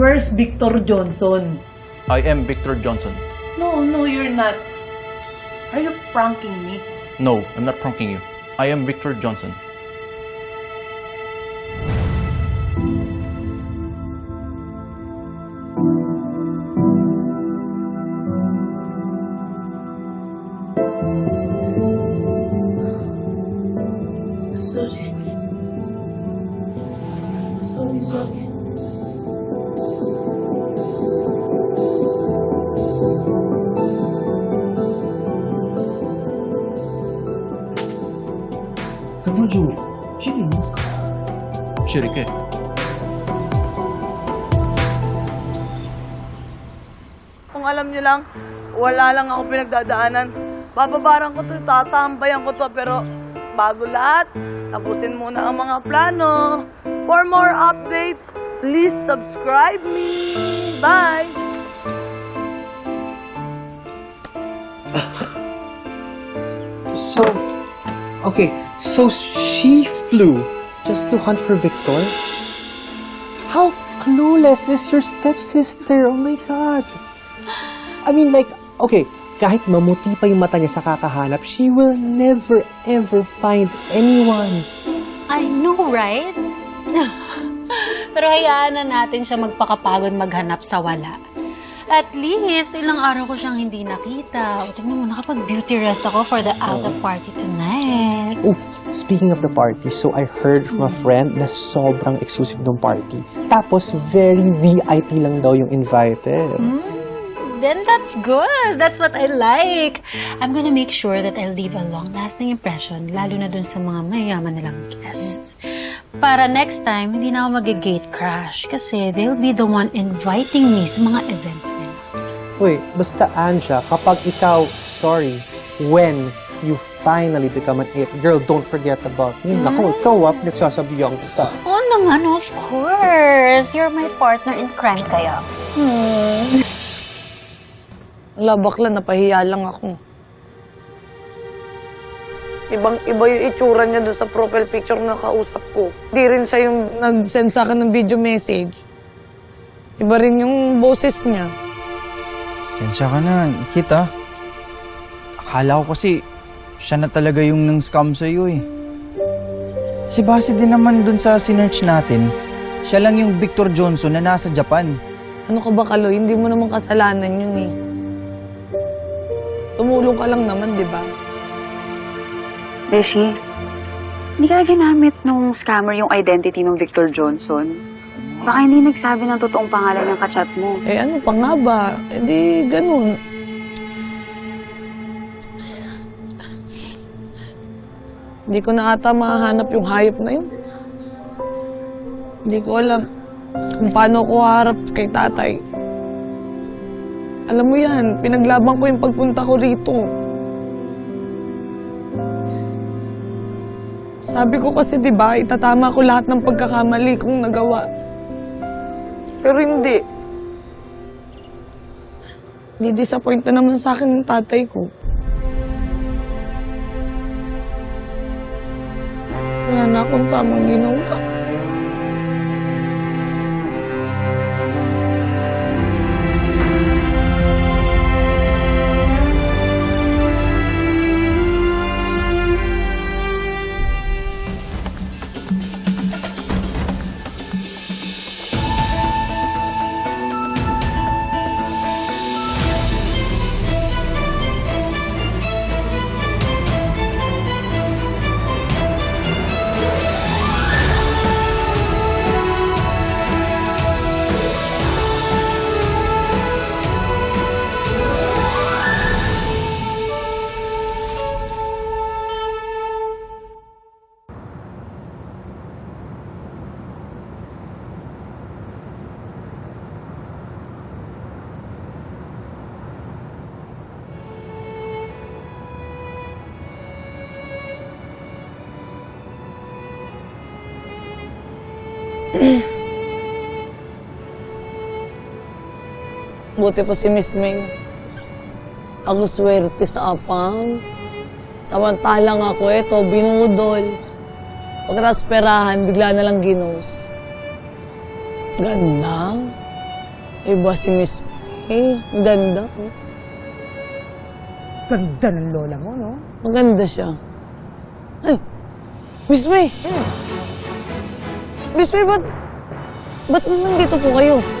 Where's Victor Johnson? I am Victor Johnson. No, no, you're not. Are you pranking me? No, I'm not pranking you. I am Victor Johnson. Sorry. Sorry, sorry. Jimmy, mas Shirike. Kung alam niyo lang, wala lang ako pinagdadaanan. Bababaran ko to, tatambayan ko to, pero bago lahat, tapusin muna ang mga plano. For more updates, please subscribe me. Bye! So, okay, so she flew just to hunt for Victor? How clueless is your stepsister? Oh my God. I mean, like, okay, kahit mamuti pa yung mata niya sa kakahanap, she will never ever find anyone. I know, right? Pero hayaan na natin siya magpakapagod maghanap sa wala. At least, ilang araw ko siyang hindi nakita. O, tignan mo, nakapag-beauty rest ako for the Alta party tonight. Oh, speaking of the party, so I heard from a friend na sobrang exclusive ng party. Tapos, very VIP lang daw yung invited. Then that's good. That's what I like. I'm gonna make sure that I leave a long-lasting impression, lalo na dun sa mga mayaman nilang guests. Para next time, hindi na ako mag-gate crash kasi they'll be the one inviting me sa mga events nila. Uy, basta Anja, kapag ikaw, sorry, when you finally become an it girl, don't forget about me. Naku, ikaw ah, pinagsasabihan kita. Oo naman, of course. You're my partner in crime kaya. Wala, bakla, napahiya lang ako. Ibang-iba yung itsura niya doon sa profile picture na kausap ko. Di rin siya yung nag-send sa akin ng video message. Iba rin yung boses niya. Sensya ka na, kita. Akala ko kasi siya na talaga yung nang scam sa'yo eh. Si base din naman dun sa sinerch natin, siya lang yung Victor Johnson na nasa Japan. Ano ka ba, Kaloy? Hindi mo naman kasalanan yun eh. Tumulong ka lang naman, di ba? Beshi, hindi ka ginamit nung scammer yung identity ng Victor Johnson. Baka hindi nagsabi ng totoong pangalan ng kachat mo. Eh ano pa nga ba? Eh di ganun. Hindi ko na ata mahanap yung hayop na yun. Hindi ko alam kung paano ko harap kay tatay. Alam mo yan, pinaglaban ko yung pagpunta ko rito. Sabi ko kasi, di ba, itatama ko lahat ng pagkakamali kong nagawa. Pero hindi. Di-disappoint na naman sa akin ng tatay ko. Wala na akong tamang ginawa. Buti pa si Miss May. Ako swerte sa apang. Samantalang ako, eto, binudol. Pagkatapos perahan, bigla na lang ginos. Ganda. Iba si Miss May. Ang ganda. Ganda ng lola mo, no? Maganda siya. Ay, Miss May! Miss May, ba't, ba't nandito po kayo?